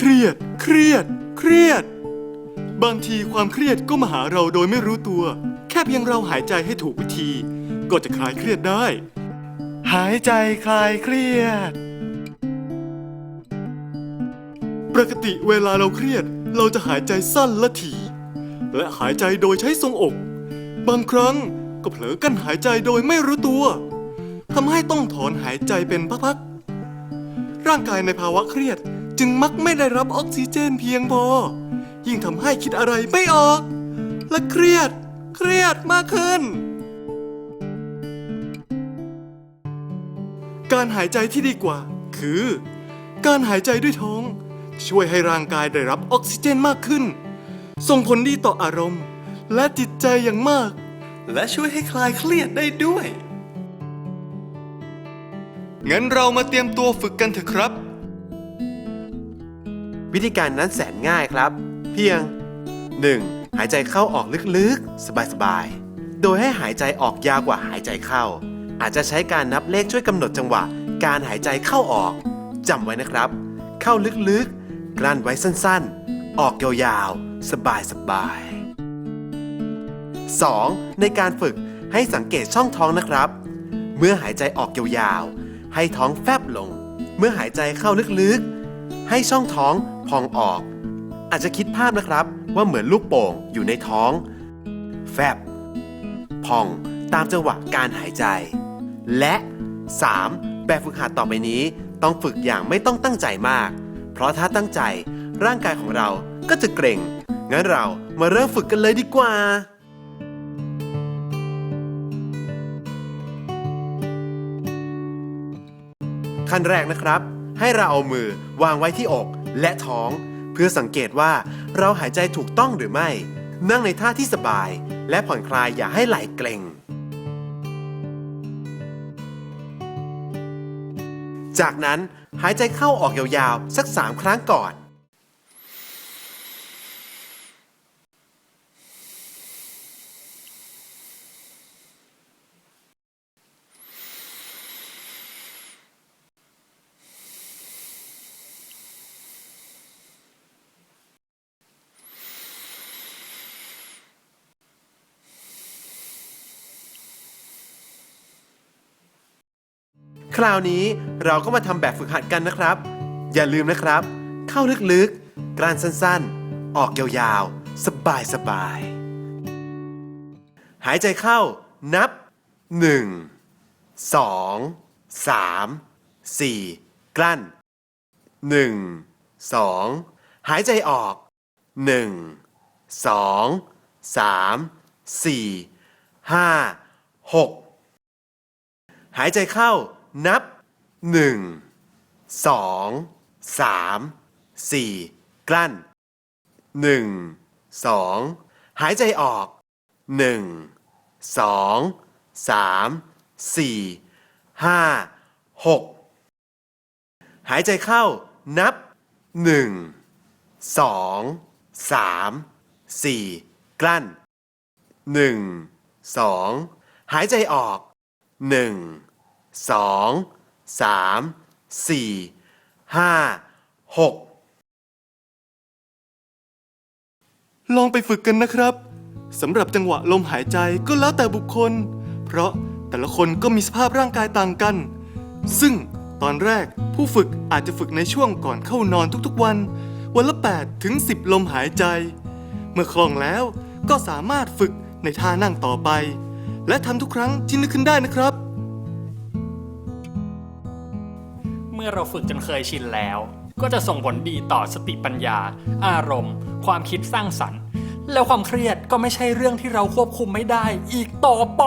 เครียด เครียด เครียด บางทีความเครียดก็มาหาเราโดยไม่รู้ตัว แค่เพียงเราหายใจให้ถูกวิธี ก็จะคลายเครียดได้ หายใจคลายเครียด ปกติเวลาเราเครียดเราจะหายใจสั้นและถี่และหายใจโดยใช้ทรงอก บางครั้งก็เผลอกั้นหายใจโดยไม่รู้ตัวทำให้ต้องถอนหายใจเป็นพักๆร่างกายในภาวะเครียด จึงมักไม่ได้รับออกซิเจนเพียงพอ ยิ่งทำให้คิดอะไรไม่ออก และเครียด เครียดมากขึ้น การหายใจที่ดีกว่า คือ การหายใจด้วยท้อง ช่วยให้ร่างกายได้รับออกซิเจนมากขึ้น ส่งผลดีต่ออารมณ์ และจิตใจอย่างมาก และช่วยให้คลายเครียดได้ด้วยงั้นเรามาเตรียมตัวฝึกกันเถอะครับ วิธีการนั้นแสนง่ายครับ เพียง 1. หายใจเข้าออกลึกๆ สบายๆ โดยให้หายใจออกยาวกว่าหายใจเข้า อาจจะใช้การนับเลขช่วยกำหนดจังหวะ การหายใจเข้าออกจำไว้นะครับ เข้าลึกๆ กลั้นไว้สั้นๆ ออกยาวๆ สบายๆ 2. ในการฝึกให้สังเกตช่องท้องนะครับ เมื่อหายใจออกยาวๆ ให้ท้องแฟบลง เมื่อหายใจเข้าลึกๆ ให้ช่องท้องพองออก อาจจะคิดภาพนะครับว่าเหมือนลูกโป่งอยู่ในท้อง แฟบ พองตามจังหวะการหายใจ และ 3. แบบฝึกหัดต่อไปนี้ต้องฝึกอย่างไม่ต้องตั้งใจมาก เพราะถ้าตั้งใจร่างกายของเราก็จะเกร็ง งั้นเรามาเริ่มฝึกกันเลยดีกว่าขั้นแรกนะครับ ให้เราเอามือวางไว้ที่อกและท้อง เพื่อสังเกตว่าเราหายใจถูกต้องหรือไม่ นั่งในท่าที่สบาย และผ่อนคลายอย่าให้ไหล่เกร็งจากนั้นหายใจเข้าออกยาวๆ สัก3ครั้งก่อน คราวนี้เราก็มาทำแบบฝึกหัดกันนะครับ อย่าลืมนะครับ เข้าลึกๆกลั้นสั้นๆ ออกยาวๆ สบายๆหายใจเข้านับ 1 2 3 4 กลั้น 1 2 หายใจออก 1 2 3 4 5 6 หายใจเข้า นับหนึ่งสองสามสี่กลั้นหนึ่งสองหายใจออกหนึ่งสองสามสี่ห้าหกหายใจเข้านับหนึ่งสองสามสี่กลั้นหนึ่งสองหายใจออกหนึ่ง สองสามสี่ห้าหกลองไปฝึกกันนะครับสำหรับจังหวะลมหายใจก็แล้วแต่บุคคล เพราะแต่ละคนก็มีสภาพร่างกายต่างกัน ซึ่งตอนแรกผู้ฝึกอาจจะฝึกในช่วงก่อนเข้านอนทุกๆวัน วันละ 8 ถึง 10 ลมหายใจ เมื่อคล่องแล้วก็สามารถฝึกในท่านั่งต่อไป และทำทุกครั้งที่นึกขึ้นได้นะครับ มื่อเราฝึกจนเคยชินแล้ว ก็จะส่งผลดีต่อสติปัญญา อารมณ์ ความคิดสร้างสรรค์ แล้วความเครียดก็ไม่ใช่เรื่องที่เราควบคุมไม่ได้อีกต่อไป